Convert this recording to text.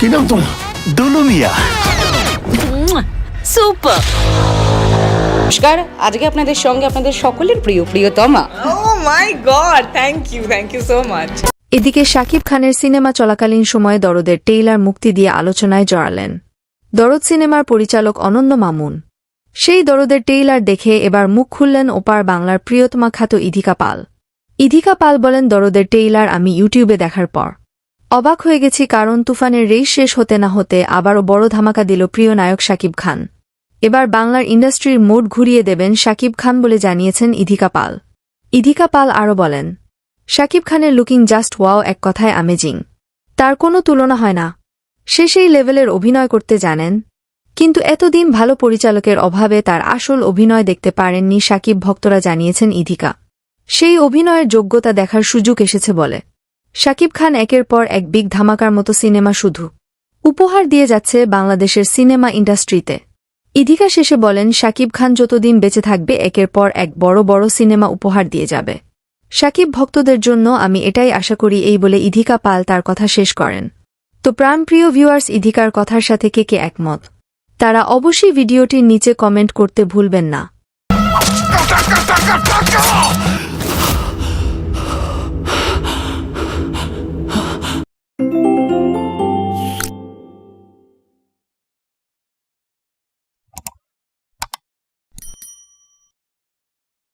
কি নাম তোমার? দুলু মিয়া। সুপার। নমস্কার আজকে আপনাদের সঙ্গে আপনাদের সকলের প্রিয় প্রিয়তমা। ও my god thank you thank you so much এদিকে শাকিব খানের সিনেমা চলাকালীন সময়ে দরদের টেইলার মুক্তি দিয়ে আলোচনায় জড়ালেন। দরদ সিনেমার পরিচালক অনন্য মামুন। সেই দরদের টেইলার দেখে এবার মুখ খুললেন ওপার বাংলার প্রিয়তমা খ্যাত ইধিকা পাল। ইধিকা পাল বলেন দরদের টেইলার আমি ইউটিউবে দেখার পর। অবাক হয়ে গেছি কারণ তুফানের রেস শেষ হতে না হতে আবারও বড় ধামাকা দিল প্রিয় নায়ক শাকিব খান। এবার বাংলার ইন্ডাস্ট্রির মোড ঘুরিয়ে দেবেন শাকিব খান বলে জানিয়েছেন ইধিকা পাল। ইধিকা পাল আরও বলেন, শাকিব খানের লুকিং জাস্ট ওয়াও এক কথায় আমেজিং তার কোনো তুলনা হয় না। সে সেই লেভেলের অভিনয় করতে জানেন। কিন্তু এতদিন ভালো পরিচালকের অভাবে তার আসল অভিনয় দেখতে পারেননি শাকিব ভক্তরা জানিয়েছেন ইধিকা। সেই অভিনয়ের যোগ্যতা দেখার সুযোগ এসেছে বলে। শাকিব খান একের পর এক বিগ ধামাকার মতো সিনেমা শুধু উপহার দিয়ে যাচ্ছে বাংলাদেশের সিনেমা ইন্ডাস্ট্রিতে। ইধিকা শেষে বলেন, শাকিব খান যতদিন বেঁচে থাকবে, একের পর এক বড় বড় সিনেমা উপহার দিয়ে যাবে। শাকিব ভক্তদের জন্য আমি এটাই আশা করি, এই বলে ইধিকা পাল তার কথা শেষ করেন। তো প্রাণপ্রিয় ভিউয়ার্স ইধিকার কথার সাথে কে কে একমত? তারা অবশ্যই ভিডিওটির নিচে কমেন্ট করতে ভুলবেন না।